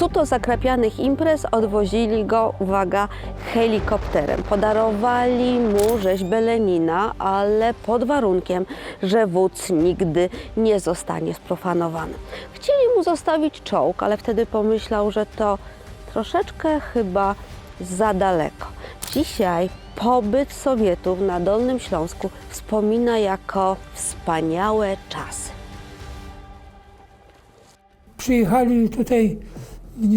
suto zakrapianych imprez odwozili go, uwaga, helikopterem. Podarowali mu rzeźbę Lenina, ale pod warunkiem, że wódz nigdy nie zostanie sprofanowany. Chcieli mu zostawić czołg, ale wtedy pomyślał, że to troszeczkę chyba za daleko. Dzisiaj pobyt Sowietów na Dolnym Śląsku wspomina jako wspaniałe czasy. Przyjechali tutaj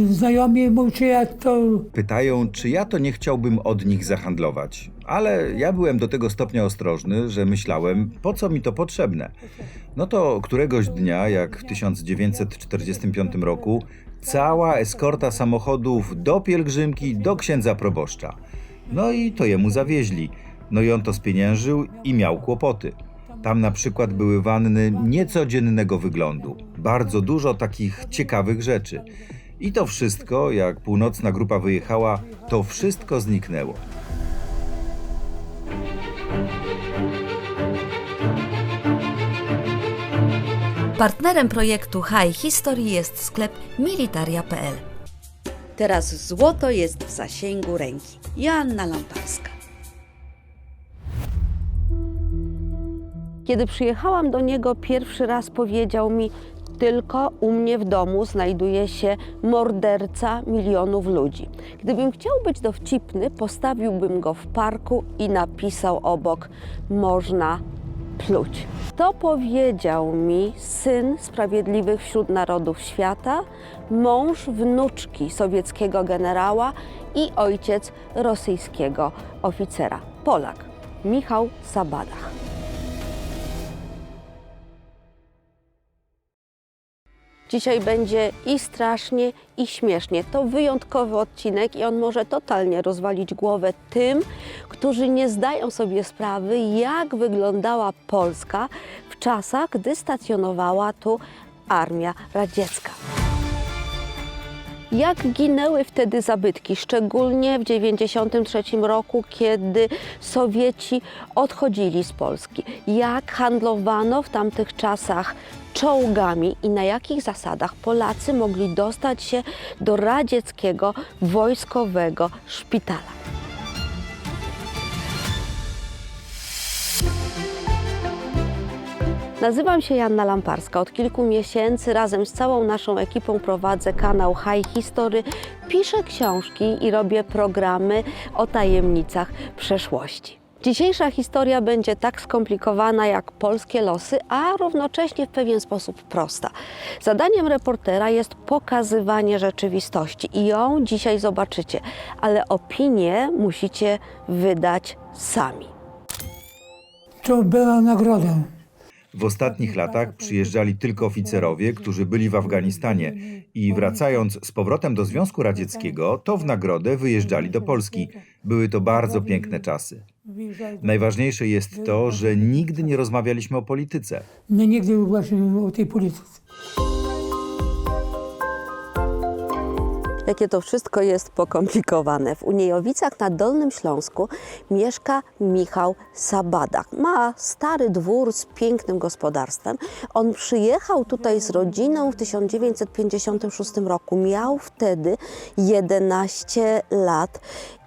znajomi mu, czy ja to Pytają, czy ja to nie chciałbym od nich zahandlować. Ale ja byłem do tego stopnia ostrożny, że myślałem, po co mi to potrzebne. No to któregoś dnia, jak w 1945 roku, cała eskorta samochodów do pielgrzymki, do księdza proboszcza. No i to jemu zawieźli. No i on to spieniężył i miał kłopoty. Tam na przykład były wanny niecodziennego wyglądu. Bardzo dużo takich ciekawych rzeczy. I to wszystko, jak północna grupa wyjechała, to wszystko zniknęło. Partnerem projektu High History jest sklep militaria.pl. Teraz złoto jest w zasięgu ręki. Joanna Lamparska. Kiedy przyjechałam do niego pierwszy raz, powiedział mi: Tylko u mnie w domu znajduje się morderca milionów ludzi. Gdybym chciał być dowcipny, postawiłbym go w parku i napisał obok: Można pluć. To powiedział mi syn sprawiedliwych wśród narodów świata, mąż wnuczki sowieckiego generała i ojciec rosyjskiego oficera. Polak Michał Sabadach. Dzisiaj będzie i strasznie, i śmiesznie. To wyjątkowy odcinek i on może totalnie rozwalić głowę tym, którzy nie zdają sobie sprawy, jak wyglądała Polska w czasach, gdy stacjonowała tu armia radziecka. Jak ginęły wtedy zabytki, szczególnie w 1993 roku, kiedy Sowieci odchodzili z Polski? Jak handlowano w tamtych czasach czołgami i na jakich zasadach Polacy mogli dostać się do radzieckiego wojskowego szpitala? Nazywam się Janna Lamparska. Od kilku miesięcy razem z całą naszą ekipą prowadzę kanał High History, piszę książki i robię programy o tajemnicach przeszłości. Dzisiejsza historia będzie tak skomplikowana jak polskie losy, a równocześnie w pewien sposób prosta. Zadaniem reportera jest pokazywanie rzeczywistości i ją dzisiaj zobaczycie, ale opinię musicie wydać sami. to była nagroda. W ostatnich latach przyjeżdżali tylko oficerowie, którzy byli w Afganistanie i wracając z powrotem do Związku Radzieckiego, to w nagrodę wyjeżdżali do Polski. Były to bardzo piękne czasy. Najważniejsze jest to, że nigdy nie rozmawialiśmy o polityce. Nie nigdy właśnie o tej polityce. Jakie to wszystko jest pokomplikowane. W Uniejowicach na Dolnym Śląsku mieszka Michał Sabadach. Ma stary dwór z pięknym gospodarstwem. On przyjechał tutaj z rodziną w 1956 roku. Miał wtedy 11 lat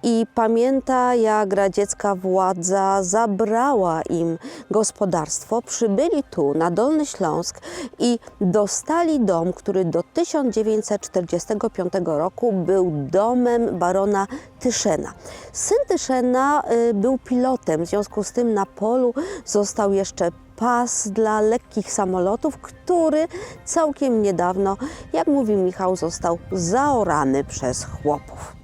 i pamięta, jak radziecka władza zabrała im gospodarstwo. Przybyli tu na Dolny Śląsk i dostali dom, który do 1945 roku był domem barona Tyszena. Syn Tyszena y, był pilotem, w związku z tym na polu został jeszcze pas dla lekkich samolotów, który całkiem niedawno, jak mówi Michał, został zaorany przez chłopów.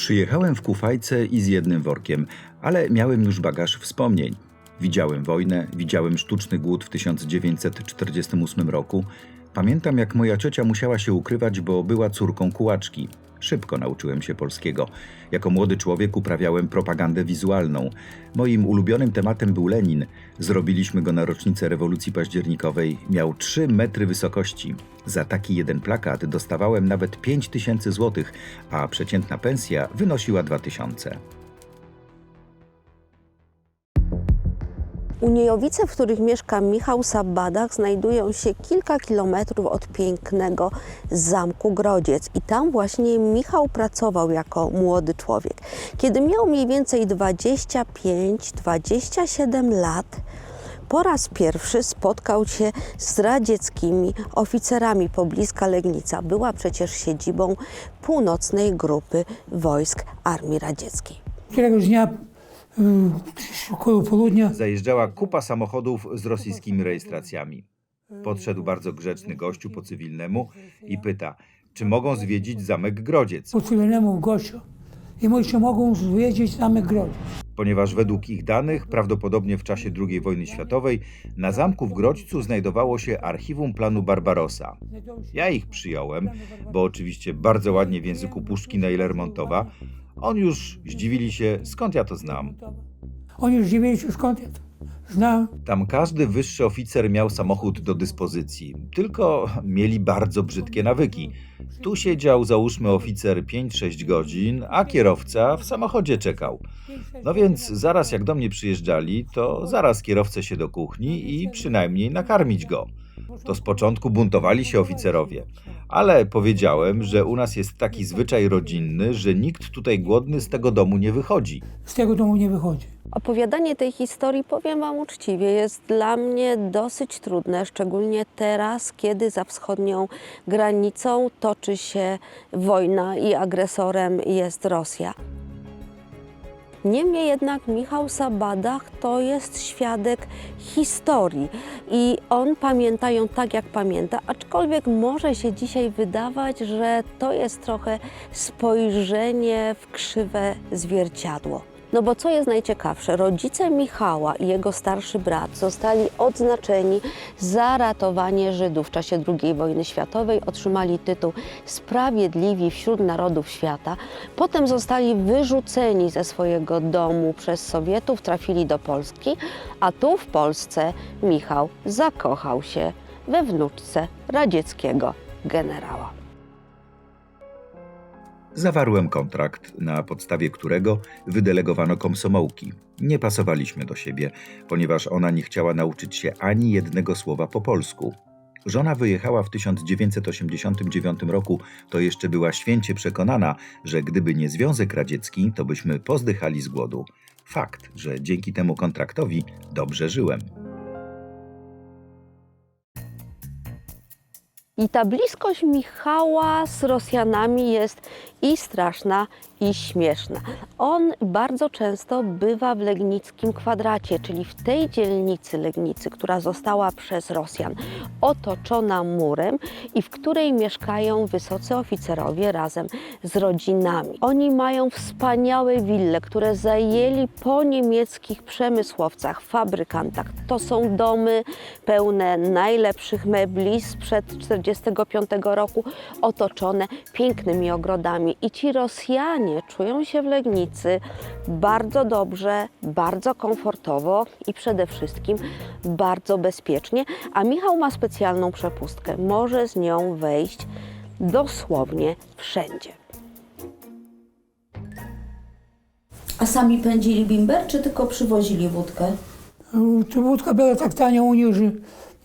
Przyjechałem w Kufajce i z jednym workiem, ale miałem już bagaż wspomnień. Widziałem wojnę, widziałem sztuczny głód w 1948 roku. Pamiętam, jak moja ciocia musiała się ukrywać, bo była córką kułaczki. Szybko nauczyłem się polskiego. Jako młody człowiek uprawiałem propagandę wizualną. Moim ulubionym tematem był Lenin. Zrobiliśmy go na rocznicę rewolucji październikowej. Miał 3 metry wysokości. Za taki jeden plakat dostawałem nawet 5 tysięcy złotych, a przeciętna pensja wynosiła 2 Uniejowice, w których mieszka Michał Sabadak, znajdują się kilka kilometrów od pięknego zamku Grodziec. I tam właśnie Michał pracował jako młody człowiek. Kiedy miał mniej więcej 25-27 lat, po raz pierwszy spotkał się z radzieckimi oficerami pobliska Legnica. Była przecież siedzibą północnej grupy wojsk Armii Radzieckiej. Któregoś dnia około południa Zajeżdżała kupa samochodów z rosyjskimi rejestracjami. Podszedł bardzo grzeczny gościu po cywilnemu i pyta, czy mogą zwiedzić zamek Grodziec, po cywilnemu gościu i mówi, czy mogą zwiedzić zamek Grodziec. ponieważ według ich danych, prawdopodobnie w czasie II wojny światowej, na zamku w Grodźcu znajdowało się archiwum planu Barbarossa. Ja ich przyjąłem, bo oczywiście bardzo ładnie w języku Puszkina i Lermontowa. On już zdziwili się, skąd ja to znam. Oni już dziwili się, skąd ja to znam. Tam każdy wyższy oficer miał samochód do dyspozycji, tylko mieli bardzo brzydkie nawyki. Tu siedział, załóżmy, oficer 5-6 godzin, a kierowca w samochodzie czekał. No więc zaraz jak do mnie przyjeżdżali, to zaraz kierowcę się do kuchni i przynajmniej nakarmić go. To z początku buntowali się oficerowie, ale powiedziałem, że u nas jest taki zwyczaj rodzinny, że nikt tutaj głodny z tego domu nie wychodzi. Z tego domu nie wychodzi. Opowiadanie tej historii, powiem Wam uczciwie, jest dla mnie dosyć trudne, szczególnie teraz, kiedy za wschodnią granicą toczy się wojna i agresorem jest Rosja. Niemniej jednak Michał Sabadach to jest świadek historii i on pamięta ją tak, jak pamięta, aczkolwiek może się dzisiaj wydawać, że to jest trochę spojrzenie w krzywe zwierciadło. No bo co jest najciekawsze, rodzice Michała i jego starszy brat zostali odznaczeni za ratowanie Żydów w czasie II wojny światowej, otrzymali tytuł Sprawiedliwi wśród Narodów Świata. Potem zostali wyrzuceni ze swojego domu przez Sowietów, trafili do Polski, a tu w Polsce Michał zakochał się we wnuczce radzieckiego generała. Zawarłem kontrakt, na podstawie którego wydelegowano komsomołki. Nie pasowaliśmy do siebie, ponieważ ona nie chciała nauczyć się ani jednego słowa po polsku. Żona wyjechała w 1989 roku, to jeszcze była święcie przekonana, że gdyby nie Związek Radziecki, to byśmy pozdychali z głodu. Fakt, że dzięki temu kontraktowi dobrze żyłem. I ta bliskość Michała z Rosjanami jest i straszna, i śmieszna. On bardzo często bywa w Legnickim kwadracie, czyli w tej dzielnicy Legnicy, która została przez Rosjan otoczona murem i w której mieszkają wysocy oficerowie razem z rodzinami. Oni mają wspaniałe wille, które zajęli po niemieckich przemysłowcach, fabrykantach. To są domy pełne najlepszych mebli sprzed 1945 roku, otoczone pięknymi ogrodami. I ci Rosjanie czują się w Legnicy bardzo dobrze, bardzo komfortowo i przede wszystkim bardzo bezpiecznie. A Michał ma specjalną przepustkę. Może z nią wejść dosłownie wszędzie. A sami pędzili bimber, czy tylko przywozili wódkę? To wódka była tak tania u nich, że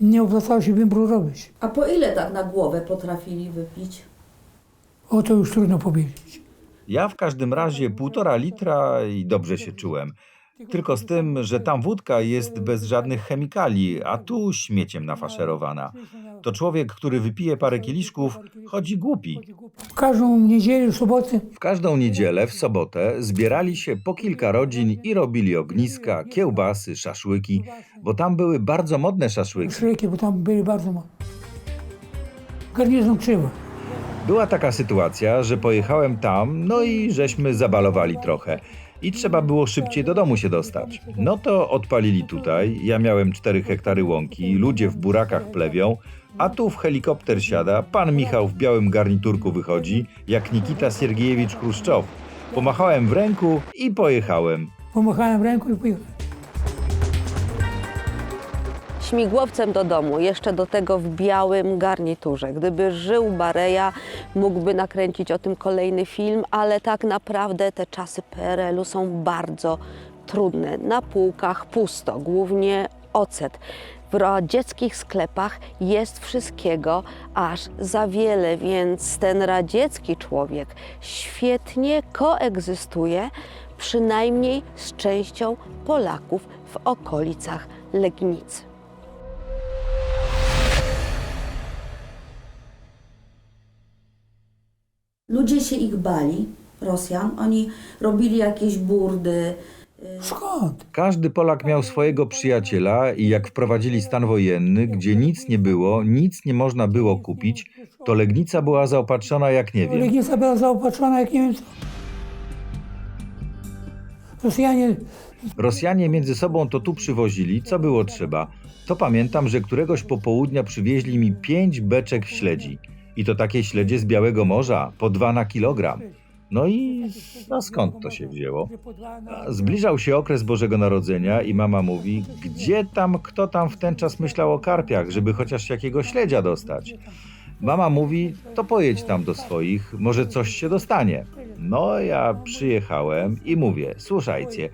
nie opłacało się bimbru robić. A po ile tak na głowę potrafili wypić? O to już trudno powiedzieć. Ja w każdym razie półtora litra i dobrze się czułem. Tylko z tym, że tam wódka jest bez żadnych chemikali, a tu śmieciem nafaszerowana. To człowiek, który wypije parę kieliszków, chodzi głupi. W każdą niedzielę, sobotę W każdą niedzielę, w sobotę zbierali się po kilka rodzin i robili ogniska, kiełbasy, szaszłyki, bo tam były bardzo modne szaszłyki. szryki, bo tam byli bardzo mało. Garnizon krzywa. Była taka sytuacja, że pojechałem tam, no i żeśmy zabalowali trochę. I trzeba było szybciej do domu się dostać. No to odpalili tutaj, ja miałem 4 hektary łąki, ludzie w burakach plewią, a tu w helikopter siada, pan Michał w białym garniturku wychodzi, jak Nikita Siergiejewicz Chruszczow. Pomachałem w ręku i pojechałem. Pomachałem ręką i pojechałem. Śmigłowcem do domu, jeszcze do tego w białym garniturze. Gdyby żył Bareja, mógłby nakręcić o tym kolejny film, ale tak naprawdę te czasy PRL-u są bardzo trudne. Na półkach pusto, głównie ocet. W radzieckich sklepach jest wszystkiego aż za wiele, więc ten radziecki człowiek świetnie koegzystuje przynajmniej z częścią Polaków w okolicach Legnicy. Ludzie się ich bali, Rosjan. Oni robili jakieś burdy. Skąd? Każdy Polak miał swojego przyjaciela i jak wprowadzili stan wojenny, gdzie nic nie było, nic nie można było kupić, to Legnica była zaopatrzona jak nie wiem. Legnica była zaopatrzona jak nie wiem co. Rosjanie Rosjanie między sobą to tu przywozili, co było trzeba. To pamiętam, że któregoś popołudnia przywieźli mi pięć beczek śledzi. I to takie śledzie z Białego Morza, po dwa na kilogram. No i no skąd to się wzięło? Zbliżał się okres Bożego Narodzenia i mama mówi, gdzie tam, kto tam w ten czas myślał o karpiach, żeby chociaż jakiego śledzia dostać. Mama mówi, to pojedź tam do swoich, może coś się dostanie. No ja przyjechałem i mówię, słuchajcie,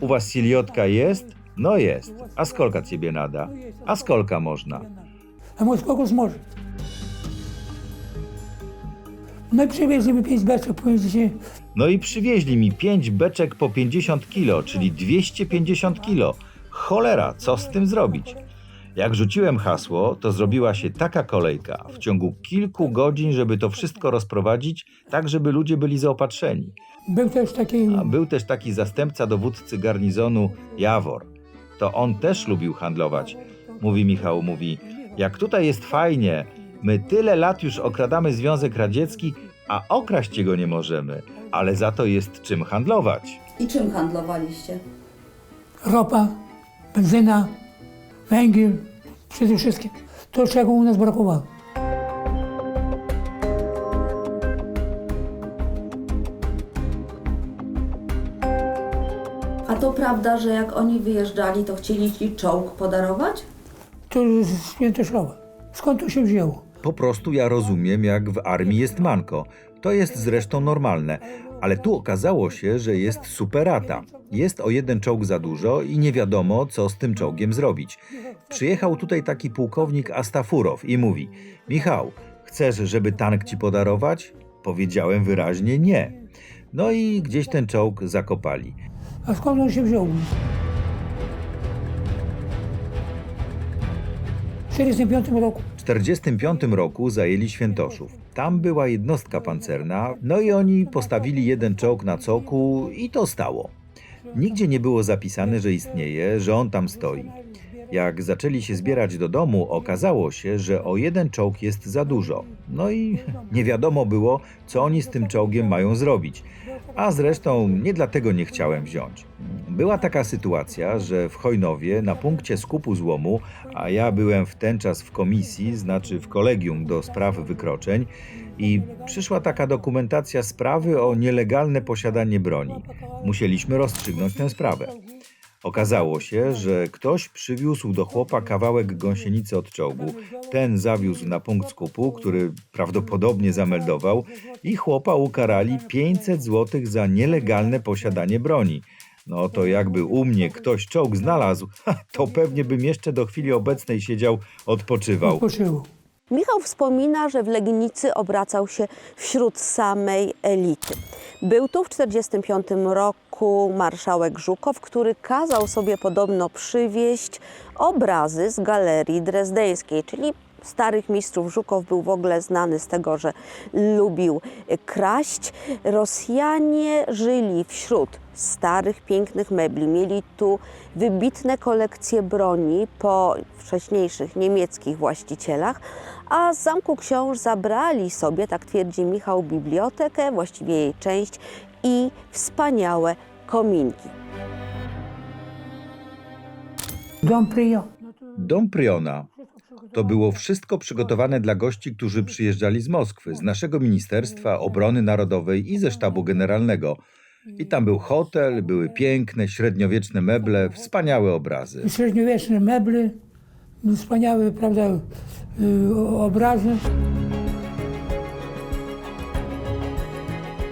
u was siliotka jest? No jest. A skolka ciebie nada? A skolka można? A mój spokój może. No i przywieźli mi pięć beczek, powiedzieli, No i przywieźli mi 5 beczek po 50 kilo, czyli 250 kilo. Cholera, co z tym zrobić? Jak rzuciłem hasło, to zrobiła się taka kolejka w ciągu kilku godzin, żeby to wszystko rozprowadzić, tak żeby ludzie byli zaopatrzeni. był też taki A był też taki zastępca dowódcy garnizonu Jawor. To on też lubił handlować. Mówi Michał, mówi, jak tutaj jest fajnie, my tyle lat już okradamy Związek Radziecki, a okraść go nie możemy, ale za to jest czym handlować. I czym handlowaliście? ropa, benzyna, węgiel, przede wszystkim. To, czego u nas brakowało. A to prawda, że jak oni wyjeżdżali, to chcieli ci czołg podarować? To z Świętosława. Skąd to się wzięło? Po prostu ja rozumiem, jak w armii jest manko. To jest zresztą normalne, ale tu okazało się, że jest superata. Jest o jeden czołg za dużo i nie wiadomo, co z tym czołgiem zrobić. Przyjechał tutaj taki pułkownik Astafurow i mówi: Michał, chcesz, żeby tank ci podarować? Powiedziałem wyraźnie nie. No i gdzieś ten czołg zakopali. A skąd on się wziął? W 1945 roku. W 1945 roku zajęli Świętoszów. Tam była jednostka pancerna, no i oni postawili jeden czołg na coku i to stało. Nigdzie nie było zapisane, że istnieje, że on tam stoi. Jak zaczęli się zbierać do domu, okazało się, że o jeden czołg jest za dużo. No i nie wiadomo było, co oni z tym czołgiem mają zrobić. A zresztą nie dlatego nie chciałem wziąć. Była taka sytuacja, że w Chojnowie na punkcie skupu złomu, a ja byłem w ten czas w komisji, znaczy w kolegium do spraw wykroczeń, i przyszła taka dokumentacja sprawy o nielegalne posiadanie broni. Musieliśmy rozstrzygnąć tę sprawę. Okazało się, że ktoś przywiózł do chłopa kawałek gąsienicy od czołgu. Ten zawiózł na punkt skupu, który prawdopodobnie zameldował, i chłopa ukarali 500 zł za nielegalne posiadanie broni. No to jakby u mnie ktoś czołg znalazł, to pewnie bym jeszcze do chwili obecnej siedział, odpoczywał. Michał wspomina, że w Legnicy obracał się wśród samej elity. Był tu w 1945 roku marszałek Żukow, który kazał sobie podobno przywieźć obrazy z galerii drezdeńskiej, czyli starych mistrzów. Żukow był w ogóle znany z tego, że lubił kraść. Rosjanie żyli wśród starych, pięknych mebli. Mieli tu wybitne kolekcje broni po wcześniejszych niemieckich właścicielach, a z Zamku Książ zabrali sobie, tak twierdzi Michał, bibliotekę, właściwie jej część i wspaniałe kominki. Dom Prio. Dom Priona. To było wszystko przygotowane dla gości, którzy przyjeżdżali z Moskwy, z naszego Ministerstwa Obrony Narodowej i ze sztabu generalnego. I tam był hotel, były piękne, średniowieczne meble, wspaniałe obrazy. Średniowieczne meble, wspaniałe, prawda, y, obrazy.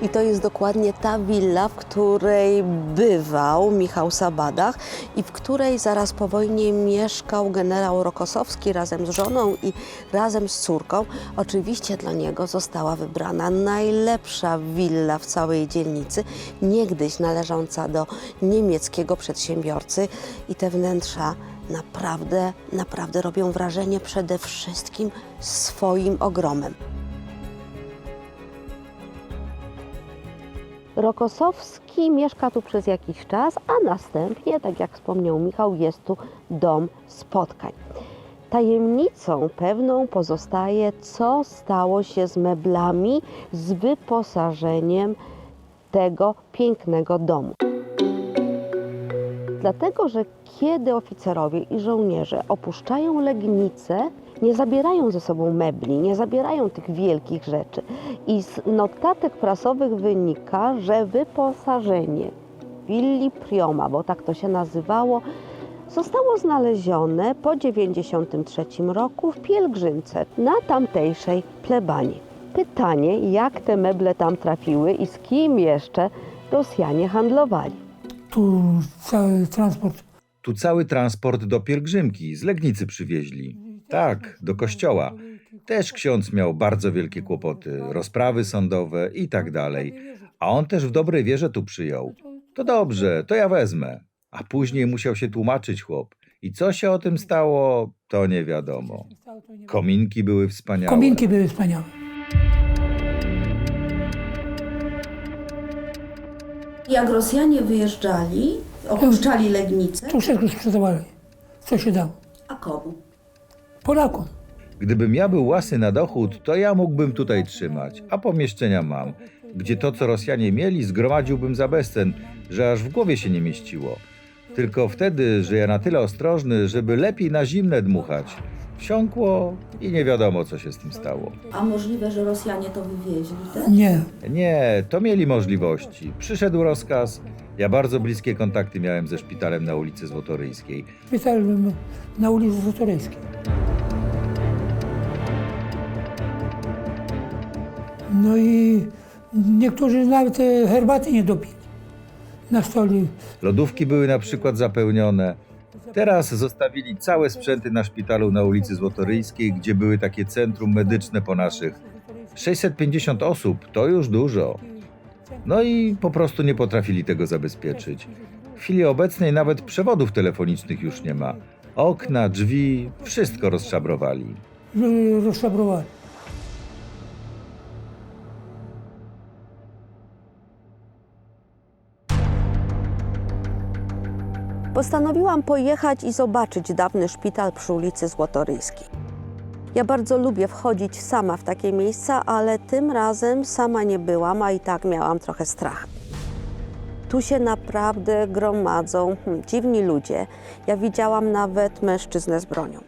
I to jest dokładnie ta willa, w której bywał Michał Sabadach i w której zaraz po wojnie mieszkał generał Rokosowski razem z żoną i razem z córką. Oczywiście dla niego została wybrana najlepsza willa w całej dzielnicy, niegdyś należąca do niemieckiego przedsiębiorcy i te wnętrza naprawdę, naprawdę robią wrażenie przede wszystkim swoim ogromem. Rokosowski mieszka tu przez jakiś czas, a następnie, tak jak wspomniał Michał, jest tu dom spotkań. Tajemnicą pewną pozostaje, co stało się z meblami, z wyposażeniem tego pięknego domu. Dlatego, że kiedy oficerowie i żołnierze opuszczają Legnicę, nie zabierają ze sobą mebli, nie zabierają tych wielkich rzeczy. I z notatek prasowych wynika, że wyposażenie willi Prioma, bo tak to się nazywało, zostało znalezione po 1993 roku w pielgrzymce na tamtejszej plebanii. Pytanie, jak te meble tam trafiły i z kim jeszcze Rosjanie handlowali. Tu cały transport. Tu cały transport do pielgrzymki z Legnicy przywieźli. Tak, do kościoła. Też ksiądz miał bardzo wielkie kłopoty, rozprawy sądowe i tak dalej. A on też w dobrej wierze tu przyjął. To dobrze, to ja wezmę. A później musiał się tłumaczyć chłop. I co się o tym stało, to nie wiadomo. Kominki były wspaniałe. Kominki były wspaniałe. Jak Rosjanie wyjeżdżali, opuszczali Legnicę, To wszystko sprzedawali, co się dało. a komu? Polakom. Gdybym ja był łasy na dochód, to ja mógłbym tutaj trzymać, a pomieszczenia mam, gdzie to, co Rosjanie mieli, zgromadziłbym za bezcen, że aż w głowie się nie mieściło. Tylko wtedy, że ja na tyle ostrożny, żeby lepiej na zimne dmuchać. Wsiąkło i nie wiadomo, co się z tym stało. A możliwe, że Rosjanie to wywieźli też? Nie. Nie, to mieli możliwości. Przyszedł rozkaz. Ja bardzo bliskie kontakty miałem ze szpitalem na ulicy Złotoryjskiej. Szpital na ulicy Zotorejskiej. No i niektórzy nawet e, herbaty nie dopili na stole. Lodówki były na przykład zapełnione. Teraz zostawili całe sprzęty na szpitalu na ulicy Złotoryjskiej, gdzie były takie centrum medyczne po naszych. 650 osób to już dużo. No i po prostu nie potrafili tego zabezpieczyć. W chwili obecnej nawet przewodów telefonicznych już nie ma. Okna, drzwi, wszystko rozszabrowali. rozszabrowali. Postanowiłam pojechać i zobaczyć dawny szpital przy ulicy Złotoryjskiej. Ja bardzo lubię wchodzić sama w takie miejsca, ale tym razem sama nie byłam, a i tak miałam trochę strach. Tu się naprawdę gromadzą dziwni ludzie. Ja widziałam nawet mężczyznę z bronią.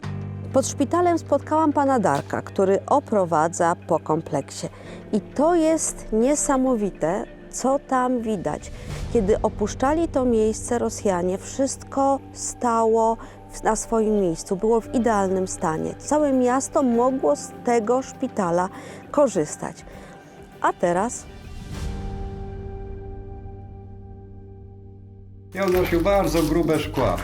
Pod szpitalem spotkałam pana Darka, który oprowadza po kompleksie. I to jest niesamowite, co tam widać. Kiedy opuszczali to miejsce Rosjanie, wszystko stało na swoim miejscu, było w idealnym stanie. Całe miasto mogło z tego szpitala korzystać. A teraz on nosił bardzo grube szkła.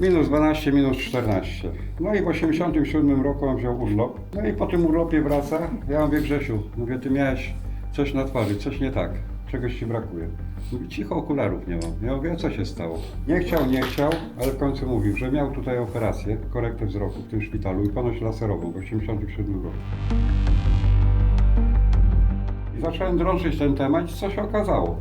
Minus 12, minus 14. No i w 87 roku on wziął urlop. No i po tym urlopie wraca. Ja mówię, Grzesiu, mówię, ty miałeś coś na twarzy, coś nie tak. Czegoś ci brakuje. Mówi, cicho, okularów nie mam. Ja mówię, co się stało? Nie chciał, nie chciał, ale w końcu mówił, że miał tutaj operację, korektę wzroku w tym szpitalu i ponoć laserową w 87 roku. I zacząłem drążyć ten temat i co się okazało?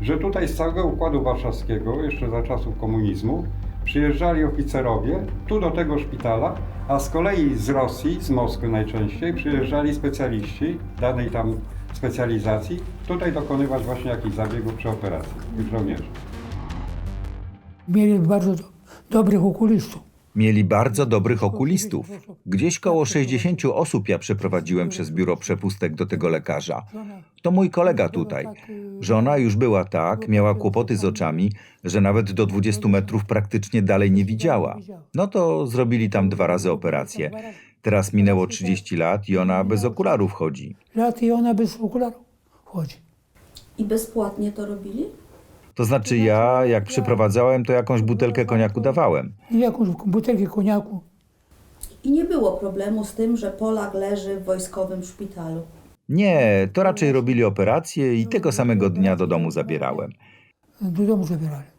Że tutaj z całego Układu Warszawskiego, jeszcze za czasów komunizmu, przyjeżdżali oficerowie tu do tego szpitala, a z kolei z Rosji, z Moskwy najczęściej, przyjeżdżali specjaliści danej tam specjalizacji, tutaj dokonywać właśnie jakichś zabiegów czy operacji, tych żołnierzy. Mieli bardzo do, dobrych okulistów. Mieli bardzo dobrych okulistów. Gdzieś koło 60 osób ja przeprowadziłem przez biuro przepustek do tego lekarza. To mój kolega tutaj. Żona już była tak, miała kłopoty z oczami, że nawet do 20 metrów praktycznie dalej nie widziała. No to zrobili tam dwa razy operację. Teraz minęło 30 lat i ona bez okularów chodzi. Lat i ona bez okularów wchodzi. I bezpłatnie to robili? To znaczy ja, jak przyprowadzałem, to jakąś butelkę koniaku dawałem. Jakąś butelkę koniaku. I nie było problemu z tym, że Polak leży w wojskowym szpitalu. Nie, to raczej robili operację i tego samego dnia do domu zabierałem. Do domu zabierali.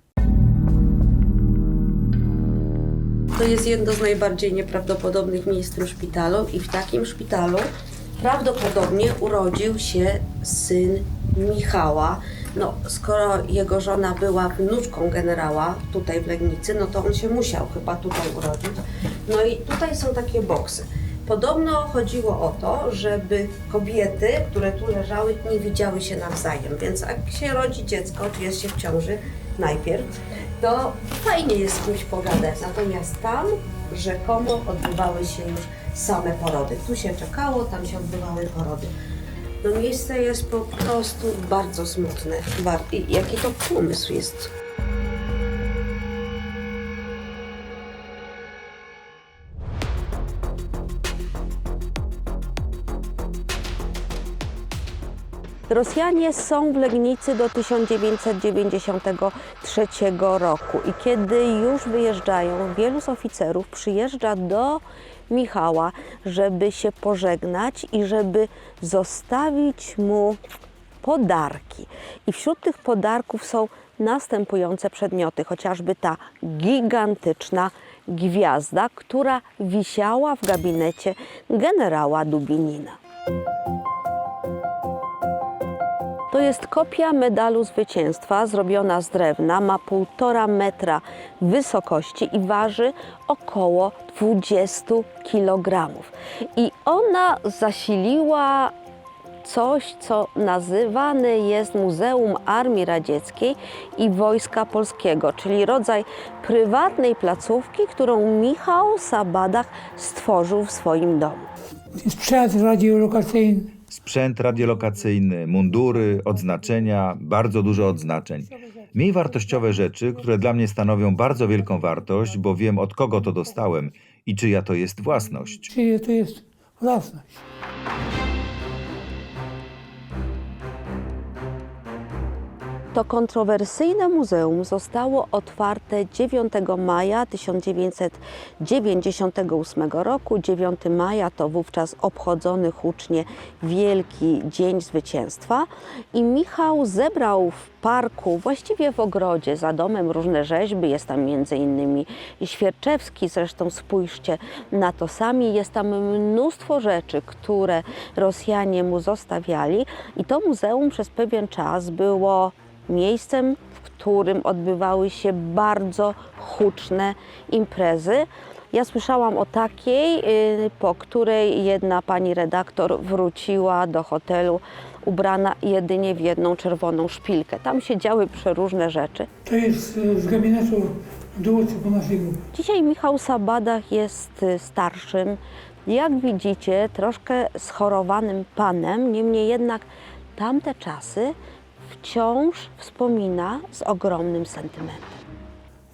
To jest jedno z najbardziej nieprawdopodobnych miejsc w tym szpitalu i w takim szpitalu prawdopodobnie urodził się syn Michała. No, skoro jego żona była wnuczką generała tutaj w Legnicy, no to on się musiał chyba tutaj urodzić. No i tutaj są takie boksy. Podobno chodziło o to, żeby kobiety, które tu leżały, nie widziały się nawzajem. Więc jak się rodzi dziecko, czy jest się w ciąży najpierw, to fajnie jest z kimś pogadać. Natomiast tam rzekomo odbywały się już same porody. Tu się czekało, tam się odbywały porody. No miejsce jest po prostu bardzo smutne. Bar- i jaki to pomysł jest Rosjanie są w Legnicy do 1993 roku i kiedy już wyjeżdżają, wielu z oficerów przyjeżdża do Michała, żeby się pożegnać i żeby zostawić mu podarki. I wśród tych podarków są następujące przedmioty, chociażby ta gigantyczna gwiazda, która wisiała w gabinecie generała Dubinina. To jest kopia medalu zwycięstwa zrobiona z drewna, ma półtora metra wysokości i waży około 20 kg. I ona zasiliła coś, co nazywane jest Muzeum Armii Radzieckiej i Wojska Polskiego, czyli rodzaj prywatnej placówki, którą Michał Sabadach stworzył w swoim domu. Sprzęt radiolokacyjny. Sprzęt radiolokacyjny, mundury, odznaczenia, bardzo dużo odznaczeń. Mniej wartościowe rzeczy, które dla mnie stanowią bardzo wielką wartość, bo wiem od kogo to dostałem i czyja to jest własność. Czyli to jest własność. To kontrowersyjne muzeum zostało otwarte 9 maja 1998 roku. 9 maja to wówczas obchodzony hucznie Wielki Dzień Zwycięstwa i Michał zebrał w parku, właściwie w ogrodzie za domem różne rzeźby. Jest tam między innymi Świerczewski, zresztą spójrzcie na to sami. Jest tam mnóstwo rzeczy, które Rosjanie mu zostawiali i to muzeum przez pewien czas było miejscem, w którym odbywały się bardzo huczne imprezy. Ja słyszałam o takiej, y, po której jedna pani redaktor wróciła do hotelu ubrana jedynie w jedną czerwoną szpilkę. Tam się działy przeróżne rzeczy. To jest e, z gabinetu dowódcy pomocnego. Dzisiaj Michał Sabadach jest y, starszym, jak widzicie, troszkę schorowanym panem, niemniej jednak tamte czasy wciąż wspomina z ogromnym sentymentem.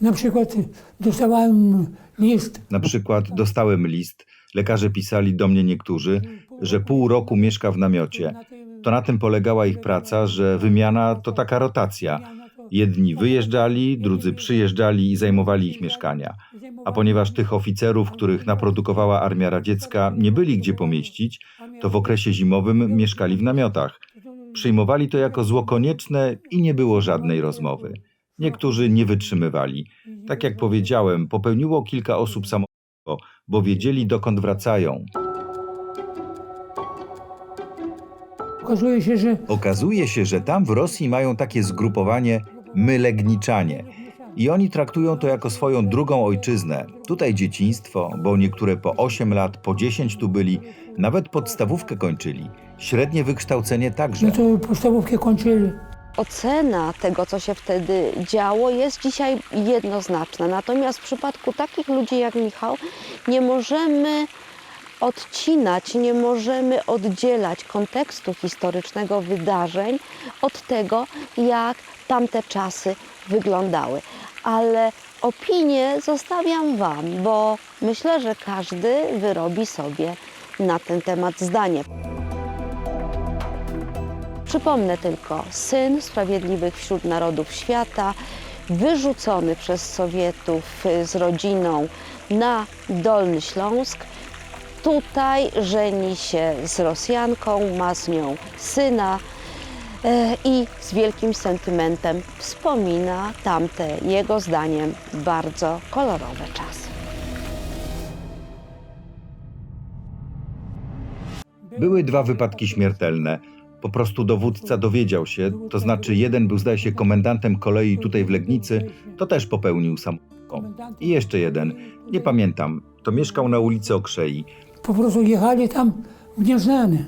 Na przykład dostawałem list Na przykład dostałem list, lekarze pisali do mnie niektórzy, że pół roku mieszka w namiocie. To na tym polegała ich praca, że wymiana to taka rotacja. Jedni wyjeżdżali, drudzy przyjeżdżali i zajmowali ich mieszkania. A ponieważ tych oficerów, których naprodukowała armia radziecka, nie byli gdzie pomieścić, to w okresie zimowym mieszkali w namiotach. Przyjmowali to jako zło konieczne i nie było żadnej rozmowy. Niektórzy nie wytrzymywali. Tak jak powiedziałem, popełniło kilka osób samobójstwo, bo wiedzieli dokąd wracają. Okazuje się, że Okazuje się, że tam w Rosji mają takie zgrupowanie mylegniczanie. I oni traktują to jako swoją drugą ojczyznę. Tutaj dzieciństwo, bo niektóre po 8 lat, po 10 tu byli, nawet podstawówkę kończyli. Średnie wykształcenie także. no to podstawówkę kończyli. Ocena tego, co się wtedy działo, jest dzisiaj jednoznaczna. Natomiast w przypadku takich ludzi jak Michał, nie możemy odcinać, nie możemy oddzielać kontekstu historycznego wydarzeń od tego, jak tamte czasy wyglądały. Ale opinię zostawiam Wam, bo myślę, że każdy wyrobi sobie na ten temat zdanie. Przypomnę tylko, syn sprawiedliwych wśród narodów świata, wyrzucony przez Sowietów y, z rodziną na Dolny Śląsk, tutaj żeni się z Rosjanką, ma z nią syna e, i z wielkim sentymentem wspomina tamte, jego zdaniem, bardzo kolorowe czasy. Były dwa wypadki śmiertelne. Po prostu dowódca dowiedział się, to znaczy jeden był zdaje się komendantem kolei tutaj w Legnicy, to też popełnił samobójstwo. I jeszcze jeden, nie pamiętam, to mieszkał na ulicy Okrzei. Po prostu jechali tam w nieznane.